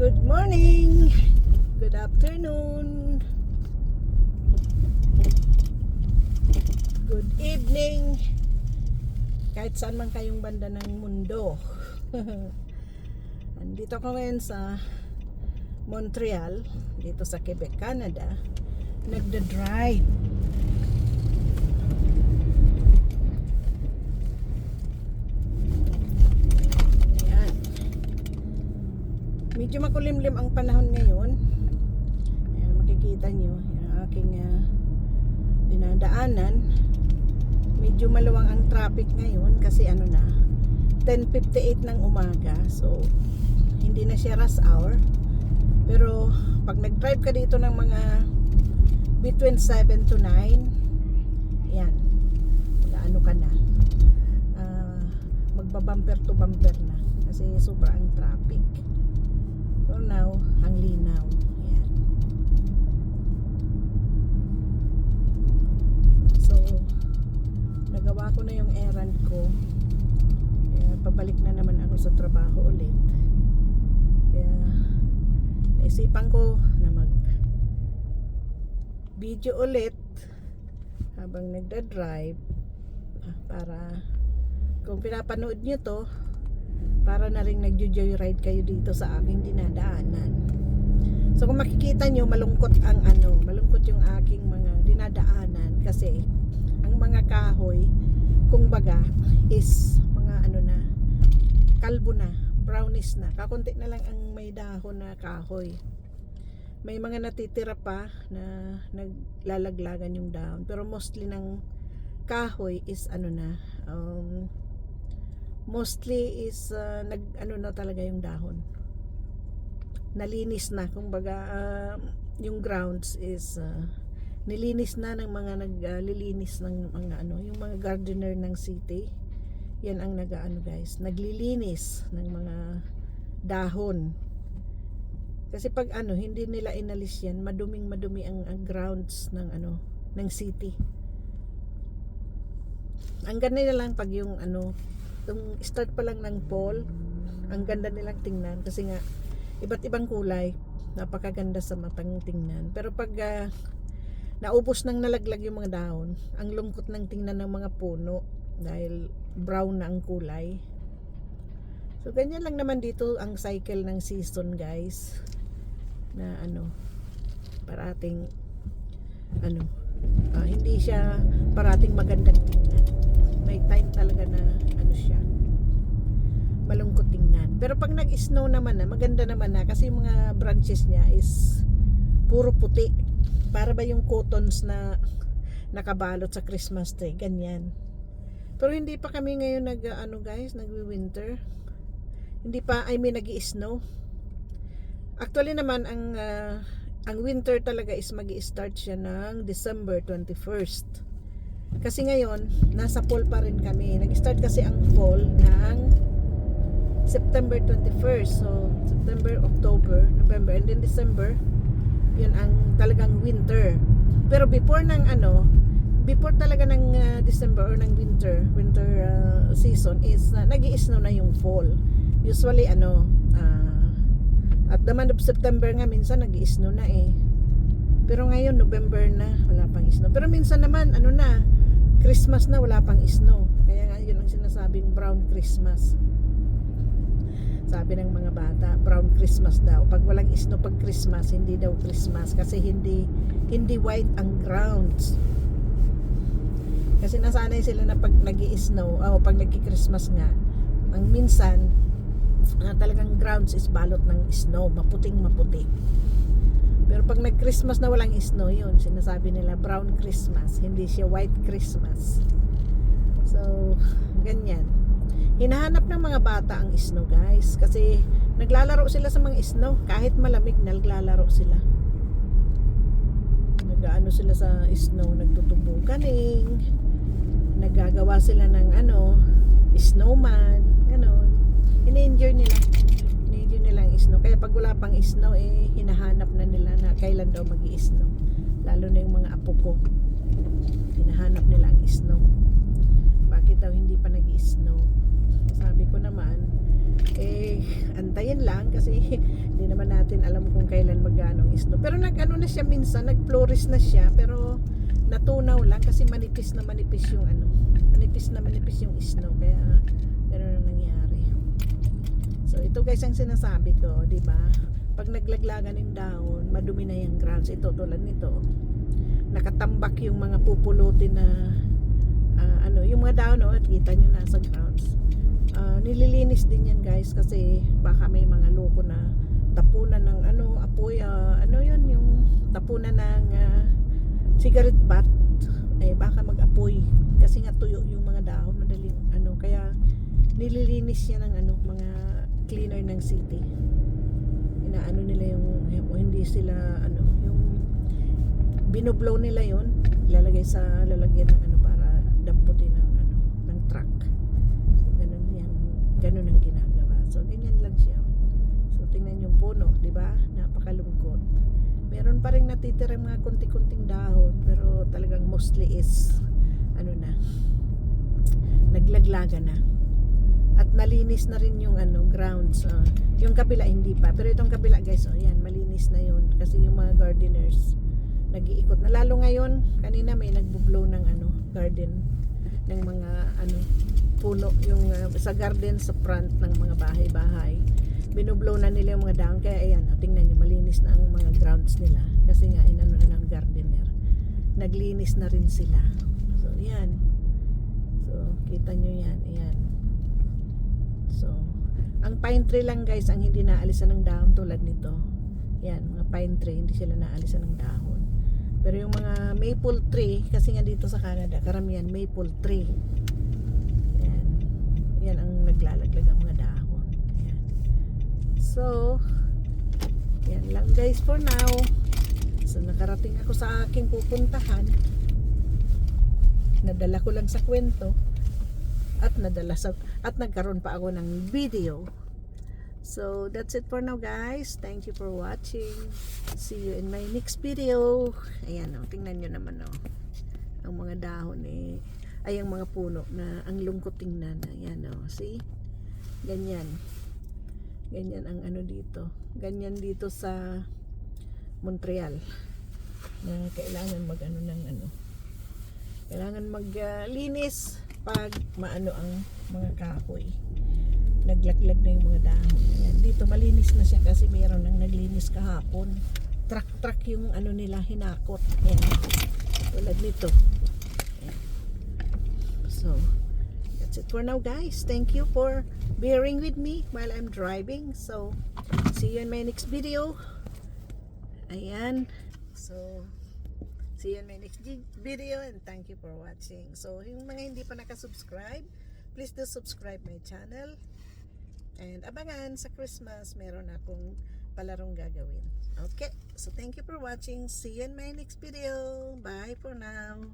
Good morning. Good afternoon. Good evening. Kahit saan man kayong banda ng mundo. Andito ako ngayon sa Montreal, dito sa Quebec, Canada. Nagda-drive. Ayan. Medyo makulimlim ang panahon ngayon. Ayan, makikita nyo yung aking ah, dinadaanan. Medyo maluwang ang traffic ngayon kasi ano na, 10.58 ng umaga. So, hindi na siya rush hour. Pero, pag nag-drive ka dito ng mga between 7 to 9, yan, ano ka na, ah, magbabumper to bumper na. Kasi sobra ang traffic. Now, ang linaw. Ayan. So, nagawa ko na yung errand ko. Kaya pabalik na naman ako sa trabaho ulit. Kaya, naisipan ko na mag video ulit habang nagda-drive ah, para kung pinapanood nyo to para na rin nagjo-joyride kayo dito sa aking dinadaanan. So kung makikita nyo, malungkot ang ano, malungkot yung aking mga dinadaanan kasi ang mga kahoy, kung baga, is mga ano na, kalbo na, brownish na. Kakunti na lang ang may dahon na kahoy. May mga natitira pa na naglalaglagan yung dahon. Pero mostly ng kahoy is ano na, um, mostly is uh, nag ano na talaga yung dahon. Nalinis na. Kumbaga uh, yung grounds is uh, nilinis na ng mga naglilinis ng mga ano yung mga gardener ng city. Yan ang nagaano guys naglilinis ng mga dahon. Kasi pag ano hindi nila inalis yan maduming madumi ang, ang grounds ng ano ng city. Ang ganda nila lang pag yung ano yung start pa lang ng fall ang ganda nilang tingnan kasi nga iba't ibang kulay. Napakaganda sa matang tingnan. Pero pag ah, naubos nang nalaglag yung mga dahon ang lungkot ng tingnan ng mga puno dahil brown na ang kulay. So ganyan lang naman dito ang cycle ng season guys na ano parating ano ah, hindi siya parating tingnan may time talaga na ano siya malungkot tingnan. Pero pag nag-snow naman na maganda naman na kasi yung mga branches niya is puro puti. Para ba yung cottons na nakabalot sa Christmas tree ganyan. Pero hindi pa kami ngayon nag ano guys nagwi-winter. Hindi pa I mean nag-snow actually naman ang ah, ang winter talaga is magi start siya ng December 21st kasi ngayon, nasa fall pa rin kami. Nag-start kasi ang fall ng September 21st. So, September, October, November, and then December, yun ang talagang winter. Pero before ng ano, before talaga ng uh, December or ng winter, winter uh, season is uh, nag snow na yung fall. Usually, ano, uh, at the month of September nga, minsan nag snow na eh. Pero ngayon, November na, wala pang snow. Pero minsan naman, ano na, Christmas na, wala pang snow. Kaya nga, yun ang sinasabing brown Christmas. Sabi ng mga bata, brown Christmas daw. Pag walang snow pag Christmas, hindi daw Christmas. Kasi hindi, hindi white ang grounds. Kasi nasanay sila na pag nag snow o pag nag-Christmas nga, ang minsan, ah, talagang grounds is balot ng snow, maputing maputi. Pero pag nag-Christmas na walang snow, yun, sinasabi nila brown Christmas, hindi siya white Christmas. So, ganyan. Hinahanap ng mga bata ang snow, guys, kasi naglalaro sila sa mga snow, kahit malamig, naglalaro sila. Nagaano sila sa snow, nagtutubuganing, nagagawa sila ng ano, snowman, ganon. Ini-enjoy nila ini-enjoy nila ang snow. Kaya pag wala pang snow, eh, hinahanap na nila na kailan daw mag snow Lalo na yung mga apo ko. Hinahanap nila ang snow. Bakit daw hindi pa nag snow sabi ko naman, eh, antayin lang kasi hindi naman natin alam kung kailan magano ang snow. Pero nag-ano na siya minsan, nag-flourish na siya, pero natunaw lang kasi manipis na manipis yung ano, manipis na manipis yung snow. Kaya. So, ito guys ang sinasabi ko, di ba? Pag naglaglagan ng dahon, madumi na yung grounds. Ito, tulad nito. Nakatambak yung mga pupulutin na ah, ano, yung mga dahon, oh, at kita nyo nasa grounds. Ah, nililinis din yan guys kasi baka may mga loko na tapunan ng ano, apoy, ah, ano yun, yung tapunan ng ah, cigarette butt, eh baka mag-apoy kasi nga tuyo yung mga dahon, madaling ano, kaya nililinis yan ng ano, mga cleaner ng city. Inaano nila yung, yung hindi sila ano, yung binublow nila yon ilalagay sa lalagyan ng ano para damputin ng ano ng truck. So ganun yan ganun ang ginagawa. So ganyan lang siya. So tingnan yung puno di ba? Napakalungkot. Meron pa rin natitira mga kunti-kunting dahon pero talagang mostly is ano na naglaglaga na at malinis na rin yung ano grounds ah. yung kabila hindi pa. Pero itong kabila guys oh yan malinis na yun. Kasi yung mga gardeners nag-iikot na. Lalo ngayon kanina may nagbublow ng ano garden ng mga ano puno. Yung uh, sa garden sa front ng mga bahay-bahay binublow na nila yung mga dahon. Kaya ayan oh, tingnan nyo malinis na ang mga grounds nila. Kasi nga inano na ng gardener. Naglinis na rin sila. So yan. So kita nyo yan. Ayan so ang pine tree lang guys ang hindi naalisan ng dahon tulad nito yan mga pine tree hindi sila naalisan ng dahon pero yung mga maple tree, kasi nga dito sa Canada, karamihan maple tree. Yan. Yan ang naglalaglag ang mga dahon. Yan. So, yan lang guys for now. So, nakarating ako sa aking pupuntahan. Nadala ko lang sa kwento. At nadala sa, at nagkaroon pa ako ng video. So, that's it for now guys. Thank you for watching. See you in my next video. Ayan o, tingnan nyo naman o. Ang mga dahon eh. Ay, ang mga puno na ang lungkot tingnan. Ayan o, see? Ganyan. Ganyan ang ano dito. Ganyan dito sa Montreal. Na kailangan mag ano ng ano. Kailangan maglinis pag maano ang mga kahoy naglaglag na yung mga dahon. Ayan, dito malinis na siya kasi mayroon nang naglinis kahapon. Truck-truck yung ano nila hinakot. Ayan. Tulad nito. Ayan. So, that's it for now guys. Thank you for bearing with me while I'm driving. So, see you in my next video. Ayan. So, see you in my next video and thank you for watching. So, yung mga hindi pa nakasubscribe, please do subscribe my channel. And abangan sa Christmas, meron akong palarong gagawin. Okay, so thank you for watching. See you in my next video. Bye for now.